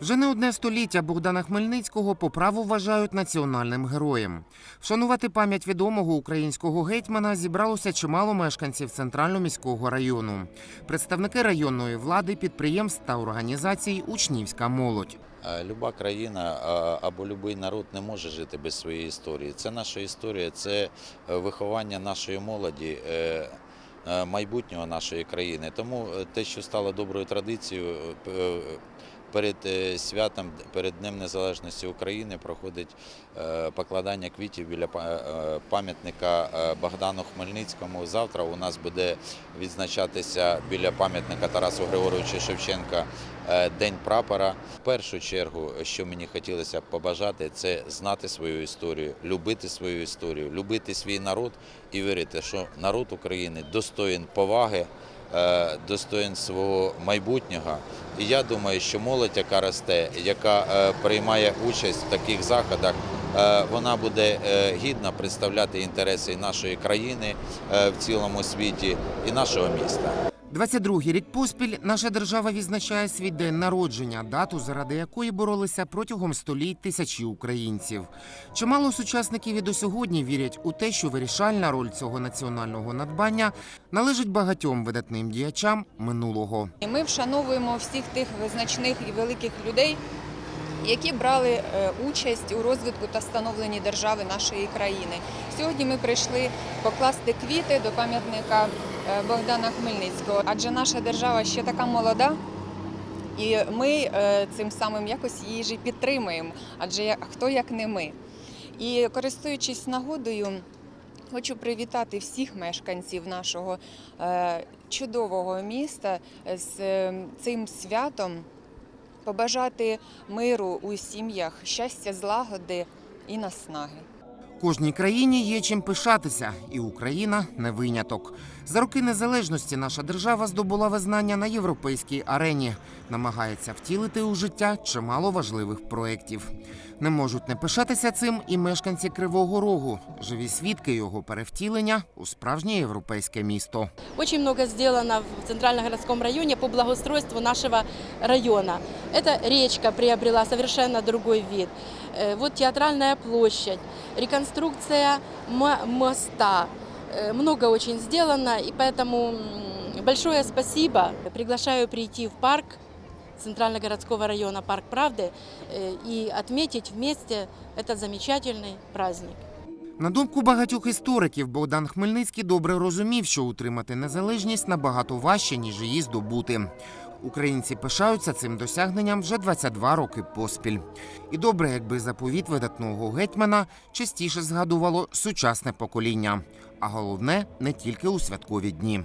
Вже не одне століття Богдана Хмельницького по праву вважають національним героєм. Вшанувати пам'ять відомого українського гетьмана зібралося чимало мешканців центрально-міського району, представники районної влади, підприємств та організацій Учнівська молодь. Люба країна або будь-який народ не може жити без своєї історії. Це наша історія, це е, виховання нашої молоді, е, е, майбутнього нашої країни. Тому те, що стало доброю традицією, перед е, святом, перед Днем Незалежності України проходить е, покладання квітів біля е, пам'ятника Богдану Хмельницькому. Завтра у нас буде відзначатися біля пам'ятника Тарасу Григоровичу Шевченка День прапора. В першу чергу, що мені хотілося б побажати, це знати свою історію, любити свою історію, любити свій народ і вірити, що народ України достоїн поваги, достоїн свого майбутнього. І я думаю, що молодь, яка росте, яка е, приймає участь в таких заходах, е, вона буде е, гідно представляти інтереси нашої країни е, в цілому світі і нашого міста. 22-й рік поспіль наша держава відзначає свій день народження, дату, заради якої боролися протягом століть тисячі українців. Чимало сучасників і до сьогодні вірять у те, що вирішальна роль цього національного надбання належить багатьом видатним діячам минулого. Ми вшановуємо всіх тих визначних і великих людей, які брали е, участь у розвитку та становленні держави нашої країни. Сьогодні ми прийшли покласти квіти до пам'ятника Богдана Хмельницького, адже наша держава ще така молода. І ми е, цим самим якось її ж і підтримуємо, адже хто як не ми. І користуючись нагодою, хочу привітати всіх мешканців нашого е, чудового міста з е, цим святом, побажати миру у сім'ях, щастя, злагоди і наснаги. Кожній країні є чим пишатися, і Україна не виняток. За роки незалежності наша держава здобула визнання на європейській арені, намагається втілити у життя чимало важливих проєктів. Не можуть не пишатися цим і мешканці Кривого Рогу, живі свідки його перевтілення у справжнє європейське місто. Очень много сделано в Центральногородском районе по благоустройству нашего района. Эта речка приобрела совершенно другой вид. Э, Вот театральная площадь, реконструкция мо- моста. Э, Много очень сделано, и поэтому м, большое спасибо. Приглашаю прийти в парк Центральногородского района «Парк Правды» э, и отметить вместе этот замечательный праздник. На думку багатьох істориків, Богдан Хмельницький добре розумів, що утримати незалежність набагато важче, ніж її здобути. Українці пишаються цим досягненням вже 22 роки поспіль. І добре, якби заповіт видатного гетьмана частіше згадувало сучасне покоління. А головне не тільки у святкові дні.